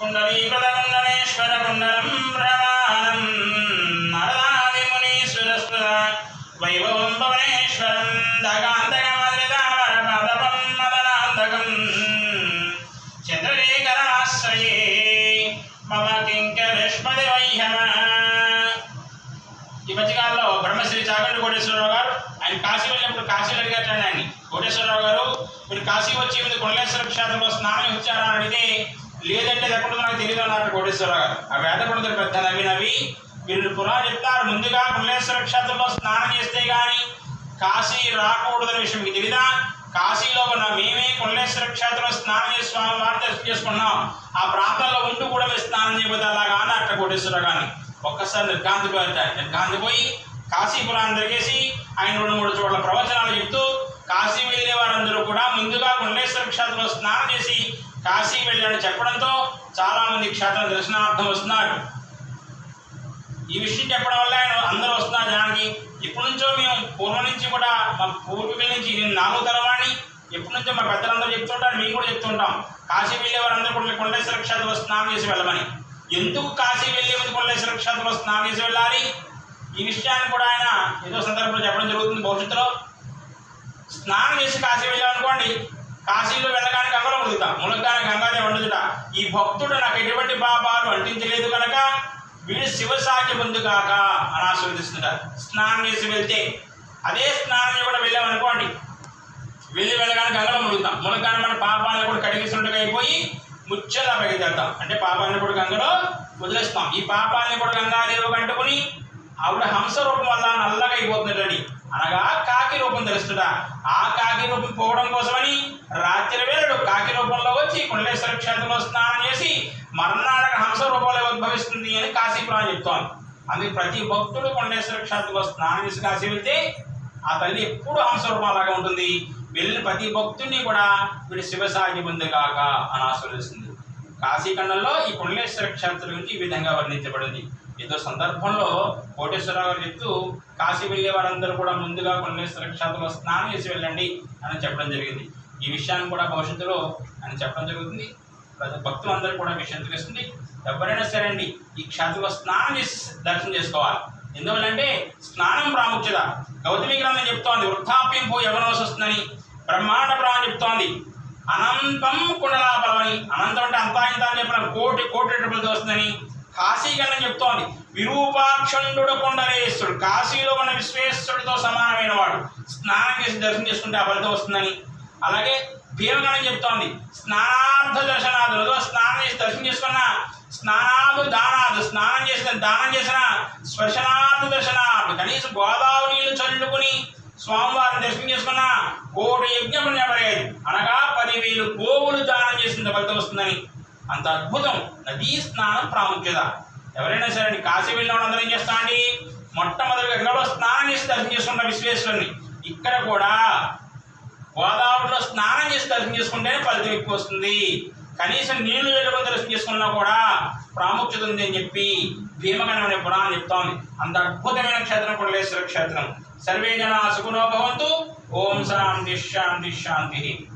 కుండలీకృతకుండలేశ్వర కుండలం భ్రమాణం నరదాదిమునీశ్వరస్వ వైభవం భువనేశ్వరం దగాంతకమద్రితామర పదపం మదనాంతకం చంద్రశేఖరమాశ్రయే మమ కింకరిష్మది వైహమ ఈ మధ్యకాలంలో బ్రహ్మశ్రీ చాగంటి కోటేశ్వరరావు గారు ఆయన కాశీ వెళ్ళినప్పుడు కాశీలో అడిగారు ఆయన కోటేశ్వరరావు గారు మీరు కాశీ వచ్చి ముందు కొండలేశ్వర క్షేత్రంలో స్నానం ఇచ్చారా అడిగితే లేదంటే ఎప్పుడు నాకు తెలియదు అన్నారు కోటేశ్వరరావు ఆ వేద పండితులు పెద్ద నవి నవి వీళ్ళు పురాణం చెప్తారు. ముందుగా కొండలేశ్వర క్షేత్రంలో స్నానం చేస్తే కానీ కాశీ రాకూడదనే విషయం మీకు తెలీదా? కాశీలో ఉన్న మేమే కొండలేశ్వర క్షేత్రంలో స్నానం చేసి స్వామి వారిని దర్శనం చేసుకున్నాం. ఆ ప్రాంతంలో ఉంటూ కూడా మీరు స్నానం చేయబోతే అలాగా అని అట్ట కోటేశ్వర కానీ ఒక్కసారి నిర్గాంతిపోయారట నిర్గాంతిపోయి కాశీపురాన్ని తిరిగేసి ఆయన రెండు మూడు చోట్ల ప్రవచనాలు చెప్తూ కాశీ వెళ్ళే వారందరూ కూడా ముందుగా కొండేశ్వర క్షేత్రంలో స్నానం చేసి కాశీ వెళ్ళాడు. చెప్పడంతో చాలామంది క్షేత్ర దర్శనార్థం వస్తున్నారు. ఈ విషయం చెప్పడం వల్ల ఆయన అందరూ వస్తున్నారు జనానికి. ఇప్పటి నుంచో మేము పూర్వం నుంచి కూడా మా పూర్వీకుల నుంచి నేను నాలుగు తరవాణి. ఎప్పటి నుంచో మా పెద్దలందరూ చెప్తుంటారు మేము కూడా చెప్తుంటాం. కాశీ వెళ్ళే వారందరూ కూడా మీరు కొండేశ్వర క్షేత్రంలో స్నానం చేసి వెళ్ళమని. ఎందుకు కాశీ వెళ్ళే ముందు కొండేశ్వర క్షేత్రంలో స్నానం చేసి వెళ్ళాలి? ఈ విషయాన్ని కూడా ఆయన ఏదో సందర్భంలో చెప్పడం జరుగుతుంది భవిష్యత్తులో. స్నానం చేసి కాశీ వెళ్ళామనుకోండి కాశీలో వెళ్ళగానే గంగలో ఉడుగుతా మునగానే గంగానే వండుతుట ఈ భక్తుడు నాకు ఎటువంటి పాపాలు అంటించలేదు కనుక వీడు శివసాకి ముందుగాక అని ఆశీర్వదిస్తుంటారు స్నానం చేసి వెళ్తే అదే స్నానం కూడా వెళ్ళామనుకోండి వెళ్ళి వెళ్ళగానే గంగలో మునుగుతాం. మునగ్గానే మన పాపాలను కూడా కడిగిస్తుండగా అయిపోయి ముచ్చలా పైకి అంటే పాపాలను కూడా గంగలో వదిలేస్తాం. ఈ పాపాలని కూడా గంగాదేవి కంటుకుని ఆవిడ హంస రూపం వల్ల నల్లగా అయిపోతుందండి అనగా రూపం ఆ కాకి రూపం పోవడం కోసమని రాత్రి వేళడు కాకి రూపంలో వచ్చి కుండలేశ్వర క్షేత్రంలో స్నానం చేసి మర్నాడక హంస రూపంలో ఉద్భవిస్తుంది అని కాశీపురాణం చెప్తోంది. అందుకే ప్రతి భక్తుడు కొండేశ్వర క్షేత్రంలో స్నానం చేసి కాశీ వెళ్తే ఆ తల్లి ఎప్పుడు హంస రూపం ఉంటుంది. వెళ్ళిన ప్రతి భక్తుడిని కూడా వీడి శివసాగి కాక అని ఆస్వాదిస్తుంది కాశీఖండంలో ఈ కొండలేశ్వర క్షేత్రం గురించి ఈ విధంగా వర్ణించబడింది. ఏదో సందర్భంలో కోటేశ్వరరావు గారు చెప్తూ కాశీ వెళ్ళే వారందరూ కూడా ముందుగా కొండేశ్వర క్షేత్రంలో స్నానం చేసి వెళ్ళండి అని చెప్పడం జరిగింది. ఈ విషయాన్ని కూడా భవిష్యత్తులో ఆయన చెప్పడం జరుగుతుంది. ప్రతి భక్తులందరూ కూడా విషయం తెలుస్తుంది. ఎవరైనా సరే అండి ఈ క్షేత్రంలో స్నానం చేసి దర్శనం చేసుకోవాలి. ఎందువల్లంటే స్నానం ప్రాముఖ్యత. గౌతమి గ్రంథం చెప్తోంది వృద్ధాప్యం పోయి యవనవసి వస్తుందని బ్రహ్మాండ ప్రాణం చెప్తోంది. అనంతం కుండలాపలమని అనంతం అంటే అంతా ఇంత అని చెప్పిన కోటి కోటి రెట్లతో వస్తుందని. కాశీగండం చెప్తోంది. విరూపాక్షండు కొండలేశ్వరుడు కాశీలో మన విశ్వేశ్వరుడితో సమానమైన వాడు. స్నానం చేసి దర్శనం చేసుకుంటే ఆ ఫలితం వస్తుందని. అలాగే భీమగణం చెప్తోంది. స్నానార్థ దర్శనాదులు. స్నానం చేసి దర్శనం చేసుకున్న స్నానాదు దానాదు. స్నానం చేసిన దానం చేసిన స్పర్శనార్థ దర్శనార్థ. కనీసం గోదావరి నీళ్ళు చల్లుకుని స్వామివారిని దర్శనం చేసుకున్న కోటి యజ్ఞం పుణ్యపడేది అనగా పదివేలు గోవులు దానం చేసిన ఫలితం వస్తుందని. అంత అద్భుతం. నదీ స్నానం ప్రాముఖ్యత. ఎవరైనా సరే అండి కాశీ వెళ్ళిన వాళ్ళందరూ ఏం చేస్తామండి మొట్టమొదటిగా ఎక్కడో స్నానం చేసి దర్శనం చేసుకుంటాం విశ్వేశ్వరుని. ఇక్కడ కూడా గోదావరిలో స్నానం చేసి దర్శనం చేసుకుంటేనే ఫలితం ఎక్కువ వస్తుంది. కనీసం నీళ్ళు వెళ్ళకుండా దర్శనం చేసుకున్నా కూడా ప్రాముఖ్యత ఉంది అని చెప్పి భీమగణం అనే పురాణం చెప్తోంది. అంత అద్భుతమైన క్షేత్రం కుడలేశ్వర క్షేత్రం. సర్వే జన సుఖనో భవంతు. ఓం శాంతి శాంతి శాంతి.